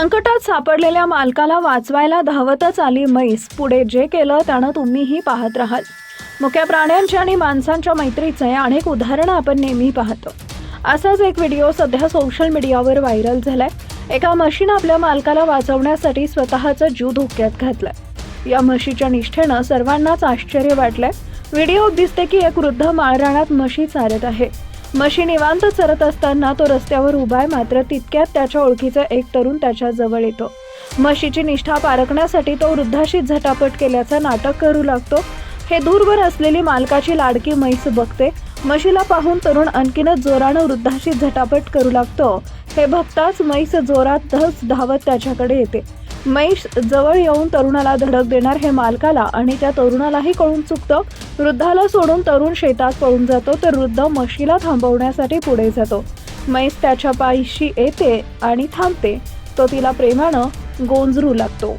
संकटात सापडलेल्या मालकाला वाचवायला धावतच आली म्हैस. पुढे जे केलं त्यानं तुम्हीही पाहत राहाल. मुक्या प्राण्यांच्या आणि माणसांच्या मैत्रीचे अनेक उदाहरणं आपण नेहमी पाहतो. असाच एक व्हिडिओ सध्या सोशल मीडियावर व्हायरल झालाय. एका म्हशीनं आपल्या मालकाला वाचवण्यासाठी स्वतःचा जीव धोक्यात घातलाय. या म्हशीच्या निष्ठेनं सर्वांनाच आश्चर्य वाटलंय. व्हिडिओ दिसते की एक वृद्ध माळराणात म्हशी चारत आहे. म्हशी निवांत चरत असताना तो रस्त्यावर उभा आहे मात्र तितक्यात त्याच्या ओळखीचा एक तरुण त्याच्याजवळ येतो. म्हशीची निष्ठा पारखण्यासाठी तो वृद्धाशी झटापट केल्याचं नाटक करू लागतो. हे दूरवर असलेली मालकाची लाडकी म्हैस बघते. म्हशीला पाहून तरुण आणखीनच जोरानं वृद्धाशी झटापट करू लागतो. हे बघताच म्हैस जोरात धस धावत त्याच्याकडे येते. म्हैस जवळ येऊन तरुणाला धडक देणार हे मालकाला आणि त्या तरुणालाही कळून चुकतं. वृद्धाला सोडून तरुण शेतात पळून जातो तर वृद्ध म्हशीला थांबवण्यासाठी पुढे जातो. म्हैस त्याच्या पायीशी येते आणि थांबते. तो तिला प्रेमानं गोंजरू लागतो.